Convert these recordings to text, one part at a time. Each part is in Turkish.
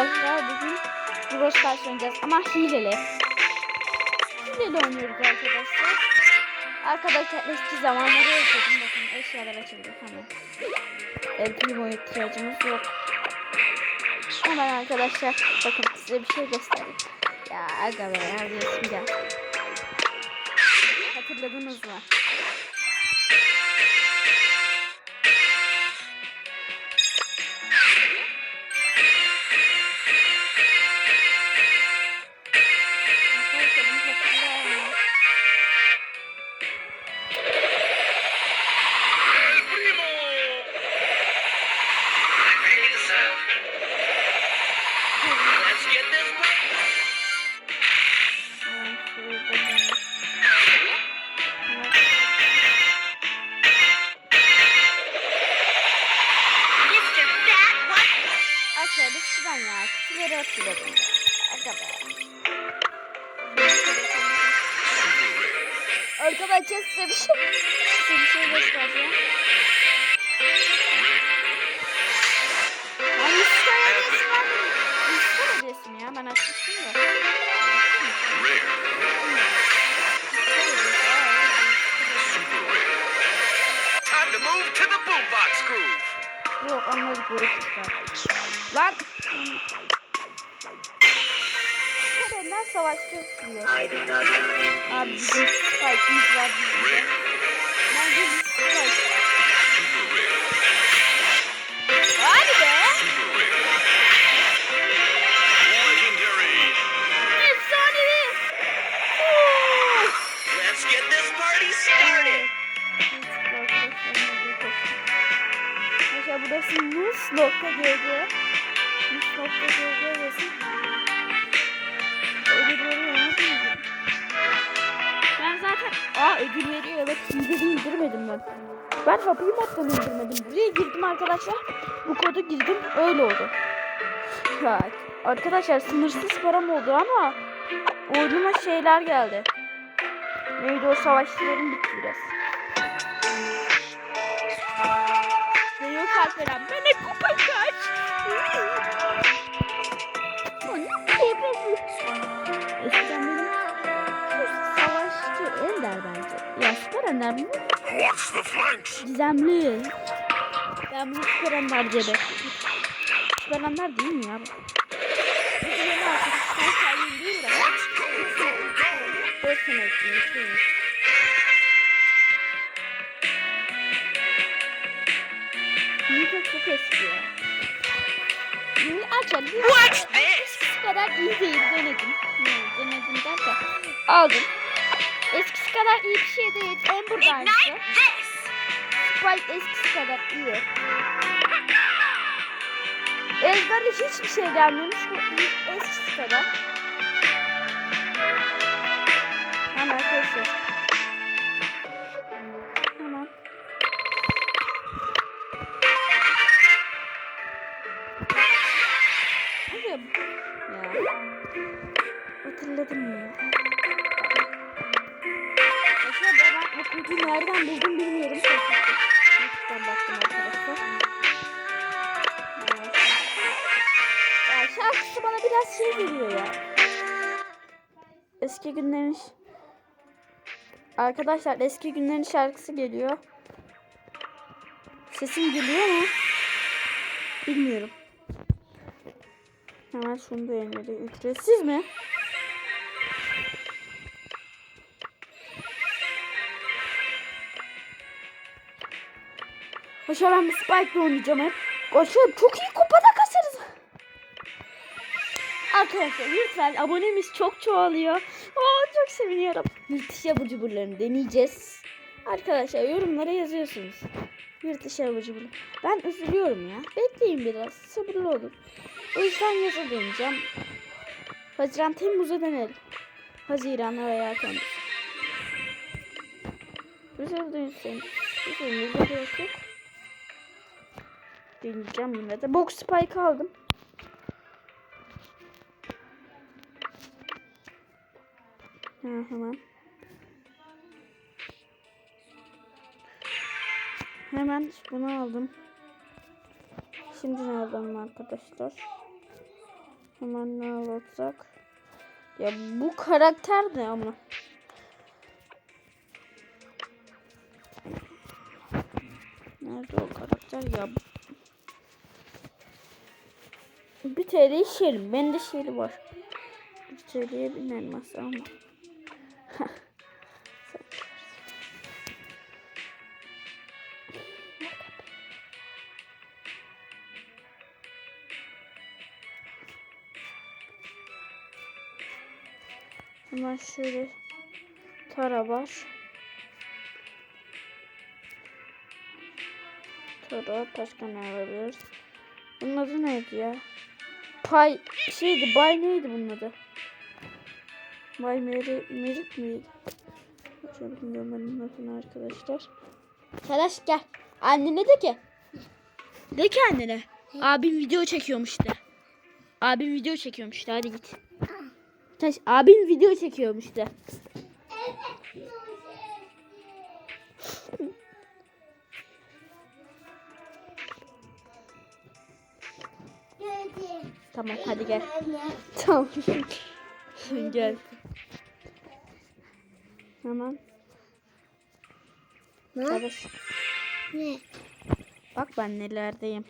arkadaşlar bugün Brawl Stars oynayacağız ama hileli. Hileli oynuyoruz arkadaşlar. Arkadaşlar eski zamanları özledim. Bakın eşyalar açıldı hemen. El primo ihtiyacımız yok. Hemen arkadaşlar bakın size bir şey göstereyim. Ya aga be neredesin gel. Hatırladınız mı? Size bir şey, size bir şey göstereceğim. Ay Mustafa hediyesi var mı? Mustafa hediyesi mi ya? Ben açmıştım da. Yok onları görüp çıkar. Lan! Kadınlar savaşta sürüyor. Abi bizim spike'ımız var. Bence biz spike. Hadi be! Efsanevi! Let's get this party started. Arkadaşlar burası mus.gg mus.gg resim ödül veriyor nasıl indirdim? Ben zaten aa ödül veriyor evet indirdi indirmedim ben. Ben Happy Mod'dan indirmedim. Buraya girdim arkadaşlar. Bu kodu girdim öyle oldu. Ya, arkadaşlar sınırsız param oldu ama oyunuma şeyler geldi. Neydi o savaşçıların bitti biraz. Ne yok Alperen bana kupa kaç. Eskiden benim savaşçı Ender bence. Ya Süper Ender mi? Watch the flanks. Gizemli. Ben bunu Süper Ender diye bekliyorum. Süper Ender değil mi ya bu? Bu. Let's go, go, go. 4 sene ekleyeyim. şöyle. Newton çok eski ya. Açalım. What's this? Eskisi kadar iyi değil denedim. Ne denedim derken aldım. Eskisi kadar iyi bir şey değil. En buradaydı. Sprite eskisi kadar iyi. Ezber'de hiçbir şey gelmemiş. İyi- eskisi kadar. Hemen arkadaşlar. Hemen. Hadi. Ya. Hatırladım ya. O kodu nereden buldum bilmiyorum. YouTube'dan baktım arkadaşlar. Şarkısı bana biraz şey geliyor ya. Eski günlerin Arkadaşlar eski günlerin şarkısı geliyor. Sesim geliyor mu? Bilmiyorum. Hemen şunu da. Ücretsiz mi? Aşağı ben bir Spike'la oynayacağım hep. Aşağı çok iyi kupada kasarız. Arkadaşlar lütfen abonemiz çok çoğalıyor. Aa, çok seviniyorum. Dışı abur cuburlarını deneyeceğiz. Arkadaşlar yorumlara yazıyorsunuz. Yurt dışı abur. Ben üzülüyorum ya. Bekleyin biraz. Sabırlı olun. O yüzden yaza deneyeceğim. Haziran Temmuz'a denerim. Haziran veya Temmuz. Güzel deneyseniz. Güzel yok. Deneyeceğim yine de. Box Spike aldım. Ha, hemen. Hemen bunu aldım. Şimdi ne alalım arkadaşlar? Hemen ne anlatsak? Ya bu karakter ne ama? Nerede o karakter ya? TL şerim. Bende şeri var. Bir TL'ye bin elmas ama. Hemen şöyle tara var. Tara başka ne alabiliriz? Bunun adı neydi ya? Pay şeydi Bay neydi bunun adı? Bay Meri, Merit miydi? Şöyle bilmiyorum ben adını arkadaşlar. Arkadaş gel. Annene de ki. De ki annene. Abim video çekiyormuş de. Abim video çekiyormuş de hadi git. Taş, abim video çekiyormuş de. Tamam hadi gel. Tamam. gel. Hemen. Arkadaş. Ne? Bak ben nelerdeyim.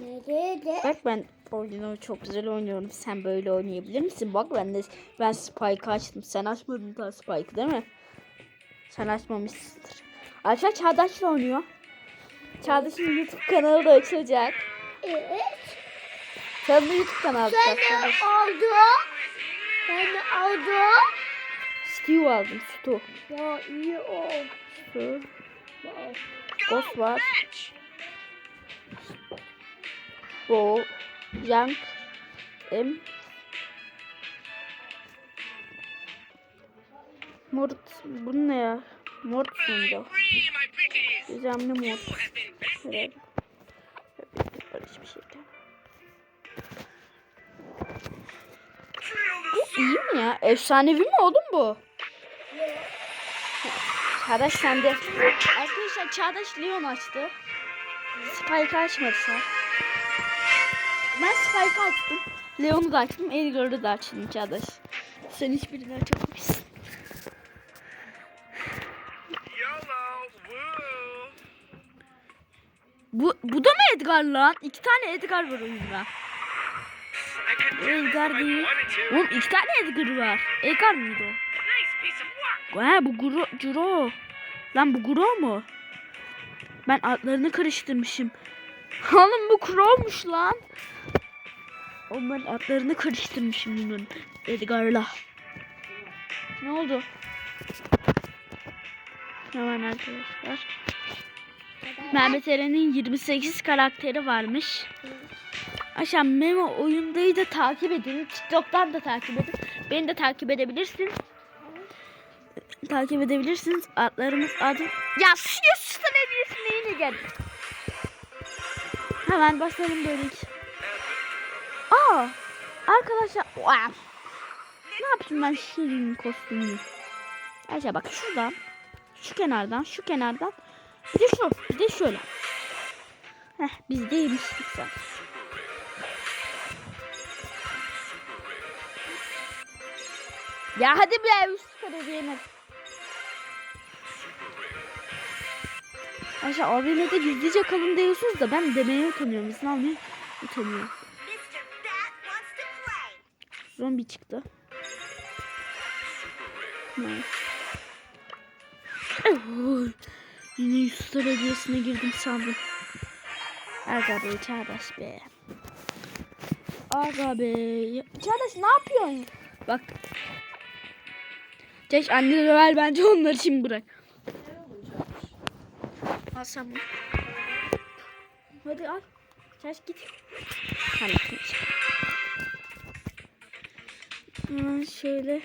Nerede? Bak ben oyunu çok güzel oynuyorum. Sen böyle oynayabilir misin? Bak ben de ben Spike açtım. Sen açmadın daha Spike değil mi? Sen açmamışsındır. Arkadaşlar Çağdaş'la oynuyor. Çağdaş'ın YouTube kanalı da açılacak. Evet. Çağdaş'ın YouTube kanalı Sen ne açılacak. oldu? Sen ne oldu? Stew aldım. Stew. Ya iyi o. Stew. Ghost var. Bo. Young. M. Mort. Bu ne ya? Mort pretties! Gizemli mort. Böyle hiçbir şey iyi mi ya? Efsanevi mi oğlum bu? Çağdaş sende. Arkadaşlar Çağdaş Leon açtı. Spike açmadı sen. Ben Spike açtım. Leon'u da açtım. Edgar'ı da açtım Çağdaş. Sen hiçbirini açamamışsın. Bu, bu da mı Edgar lan? İki tane Edgar var oyunda. Edgar değil. Oğlum iki tane Edgar var. Edgar mıydı o? Ha bu Guro, Juro. Lan bu Guro mu? Ben adlarını karıştırmışım. Oğlum bu Kuro'muş lan. Ben adlarını karıştırmışım bunun. Edgar'la. Ne oldu? Hemen arkadaşlar. Mehmet Eren'in 28 karakteri varmış. Aşağı Memo oyundayı da takip edin. TikTok'tan da takip edin. Beni de takip edebilirsin takip edebilirsiniz. Adlarımız adım. Ya şu süstan hediyesine yine gel. Hemen başlayalım böyle. Aa, arkadaşlar. Wow. Ne yapayım ben Şirin kostümünü? Ayrıca bak şuradan, şu kenardan, şu kenardan. Bir de şu, bir de şöyle. Heh, biz değilmiştik sen. Ya hadi be üst kadar yemek. Ayşe abime de gizlice kalın diyorsunuz da ben demeye utanıyorum. İzin almaya utanıyorum. Zombi çıktı. Yine Yusuf Belediyesi'ne girdim sandım. Aga be Çağdaş be. Aga be. Çağdaş ne yapıyorsun? Bak. Çağdaş anneni ver bence onları şimdi bırak. Al sen bunu. Hadi al. Çağdaş git. Tamam. Hemen şöyle.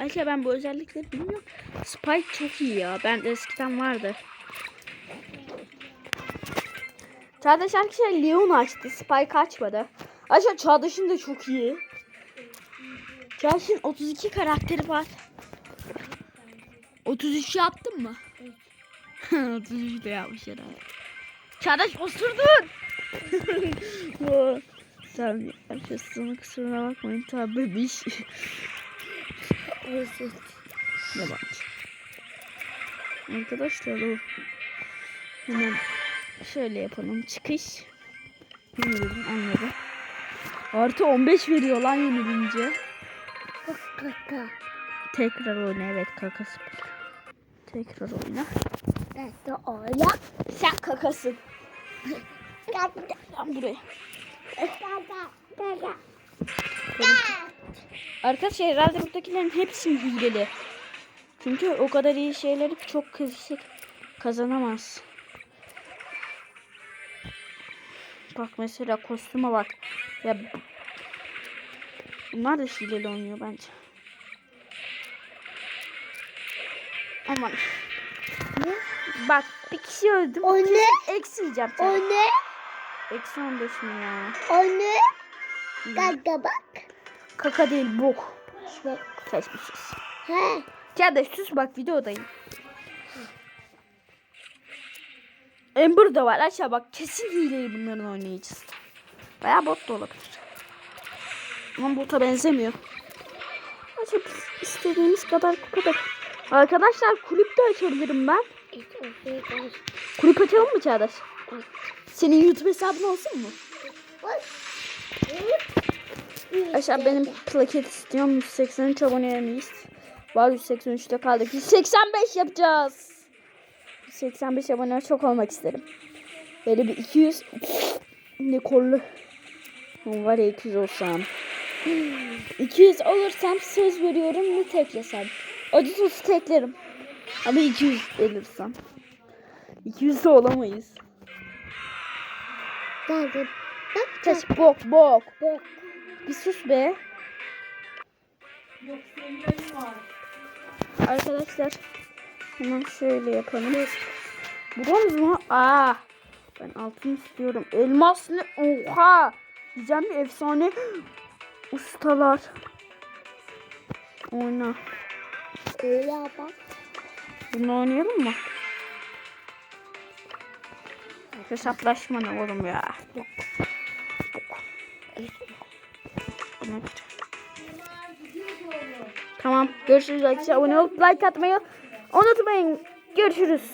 Ayşe ben bu özellikleri bilmiyorum. Spike çok iyi ya. Ben de eskiden vardı. Çağdaş arkadaşlar Leon açtı. Spike açmadı. Ayşe Çağdaş'ın da çok iyi. Çağdaş'ın 32 karakteri var. 33 yaptın mı? 33 de yapmış herhalde. Çağdaş osurdun. Tamam arkadaşlar kusura bakmayın tabi bir şey. Özür. Yabancı. Arkadaşlar o hemen şöyle yapalım çıkış. Anladım anladım. Artı 15 veriyor lan yenilince. Kaka. Tekrar oyna evet kakası. Tekrar oyna. Ben de öyle. Sen kakasın. Kaka. Lan buraya. Kaka. Kaka. Arkadaşlar herhalde buradakilerin hepsi hileli. Çünkü o kadar iyi şeyleri çok kişi kazanamaz. Bak mesela kostüme bak. Ya bunlar da hileli oynuyor bence. Aman. Ne? Bak bir kişi öldüm. O ne? Eksi yiyeceğim. O ne? Eksi 15 mi ya? O ne? Kaka bak. Kaka değil bok. Bak. He. Kardeş sus bak videodayım. Ember da var aşağı bak kesin hileyi bunların oynayacağız. Baya bot da olabilir. Ama bota benzemiyor. Biz istediğimiz kadar kupa da- Arkadaşlar kulüp de açabilirim ben. Kulüp açalım mı Çağdaş? Senin YouTube hesabın olsun mu? Aşağı benim plaket istiyorum. 183 abonemiz. Var 183'te kaldık. 185 yapacağız. 185 abone çok olmak isterim. Böyle bir 200 ne kollu. Var ya 200 olsam. 200 olursam söz veriyorum ne teklesem. Acı sos teklerim. Ama 200 elirsem. 200 de olamayız. Kaka. Bak Kaç bok bok. bak. Bir sus be. Arkadaşlar hemen şöyle yapalım. Bronz mu? Aa, ben altın istiyorum. Elmaslı. Oha. Diyeceğim bir efsane ustalar. Oyna. Öyle bak. Bunu oynayalım mı? Hesaplaşma ne oğlum ya? Yok. Yok. Tamam. Görüşürüz arkadaşlar. Abone olup like atmayı unutmayın. Görüşürüz.